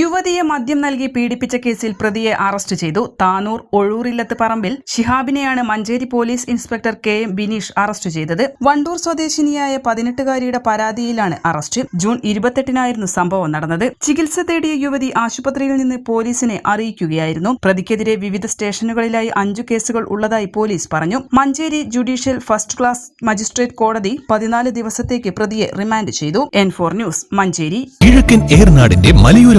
യുവതിയെ മദ്യം നൽകി പീഡിപ്പിച്ച കേസിൽ പ്രതിയെ അറസ്റ്റ് ചെയ്തു. താനൂർ ഒഴൂരില്ലത്ത് പറമ്പിൽ ഷിഹാബിനെയാണ് Manjeri police inspector K M Bineesh arrest ചെയ്തത്. വണ്ടൂർ സ്വദേശിനിയായ പതിനെട്ടുകാരിയുടെ പരാതിയിലാണ് അറസ്റ്റ്. ജൂൺ ഇരുപത്തെട്ടിനായിരുന്നു സംഭവം നടന്നത്. ചികിത്സ തേടിയ യുവതി ആശുപത്രിയിൽ നിന്ന് പോലീസിനെ അറിയിക്കുകയായിരുന്നു. പ്രതിക്കെതിരെ വിവിധ സ്റ്റേഷനുകളിലായി അഞ്ചു കേസുകൾ ഉള്ളതായി പോലീസ് പറഞ്ഞു. Manjeri judicial first class magistrate കോടതി പതിനാല് ദിവസത്തേക്ക് പ്രതിയെ റിമാൻഡ് ചെയ്തു. N four news Manjeri. കിഴക്കൻ ഏർനാടിന്റെ മലയോര